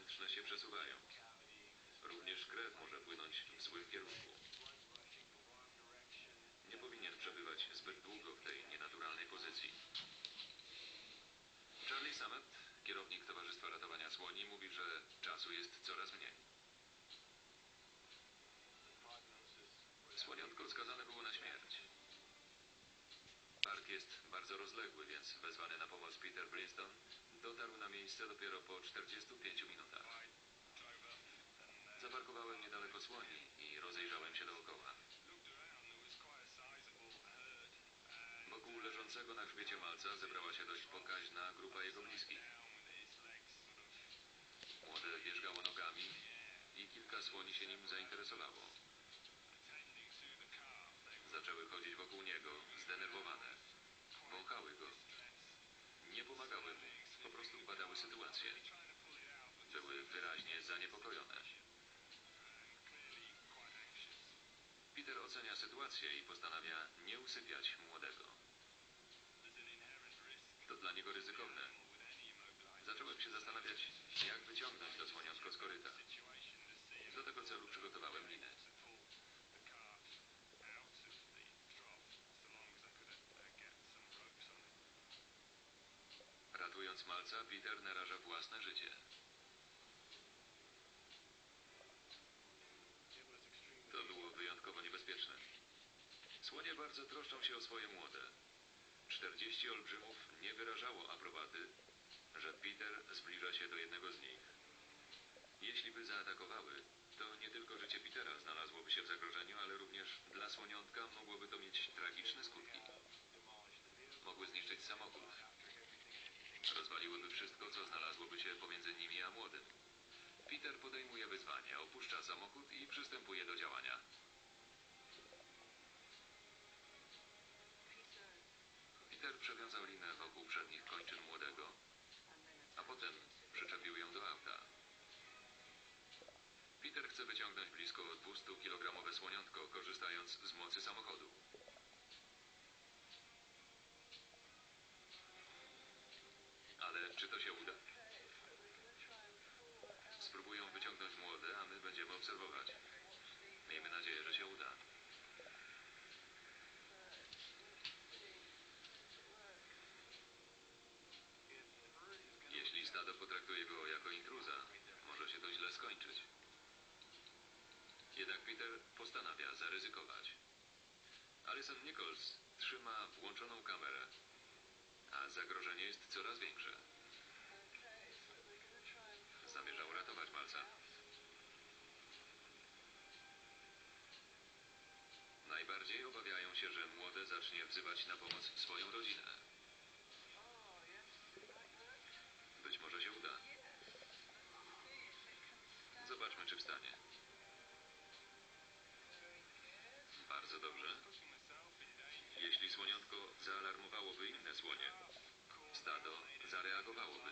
powietrzne się przesuwają. Również krew może płynąć w złym kierunku. Nie powinien przebywać zbyt długo w tej nienaturalnej pozycji. Charlie Summit, kierownik Towarzystwa Ratowania Słoni, mówi, że czasu jest coraz mniej. Słoniątko skazane było na śmierć. Park jest bardzo rozległy, więc wezwany na pomoc Peter Brinston dotarł na miejsce dopiero po 45 minutach. Słoni i rozejrzałem się dookoła. Wokół leżącego na grzbiecie malca zebrała się dość pokaźna grupa jego bliskich. Młode wierzgało nogami i kilka słoni się nim zainteresowało. Zaczęły chodzić wokół niego, zdenerwowane. Wąchały go. Nie pomagały mu, po prostu badały sytuację. Były wyraźnie zaniepokojone. Peter ocenia sytuację i postanawia nie usypiać młodego. To dla niego ryzykowne. Zacząłem się zastanawiać, jak wyciągnąć to słoniątko z koryta. Do tego celu przygotowałem linę. Ratując malca, Peter naraża własne życie. To było wyjątkowo niebezpieczne. Słonie bardzo troszczą się o swoje młode. 40 olbrzymów nie wyrażało aprobaty, że Peter zbliża się do jednego z nich. Jeśli by zaatakowały, to nie tylko życie Petera znalazłoby się w zagrożeniu, ale również dla słoniątka mogłoby to mieć tragiczne skutki. Mogły zniszczyć samochód. Rozwaliłyby wszystko, co znalazłoby się pomiędzy nimi a młodym. Peter podejmuje wyzwanie, opuszcza samochód i przystępuje do działania. Peter przewiązał linę wokół przednich kończyn młodego, a potem przyczepił ją do auta. Peter chce wyciągnąć blisko 200-kilogramowe słoniątko, korzystając z mocy samochodu. Ale czy to się uda? Spróbują wyciągnąć młode, a my będziemy obserwować. Miejmy nadzieję, że się uda. Jeśli stado potraktuje go jako intruza, skończyć. Jednak Peter postanawia zaryzykować. Alison Nichols trzyma włączoną kamerę, a zagrożenie jest coraz większe. Zamierza uratować malca. Najbardziej obawiają się, że młode zacznie wzywać na pomoc swoją rodzinę. Być może się uda. Bardzo dobrze. Jeśli słoniątko zaalarmowałoby inne słonie, stado zareagowałoby.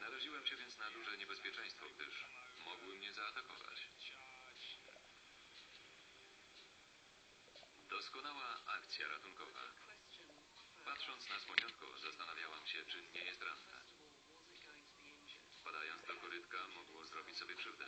Naraziłem się więc na duże niebezpieczeństwo, gdyż mogły mnie zaatakować. Doskonała akcja ratunkowa. Patrząc na słoniątko, zastanawiałam się, czy nie jest ranne. Wpadając do korytka, mogło zrobić sobie krzywdę.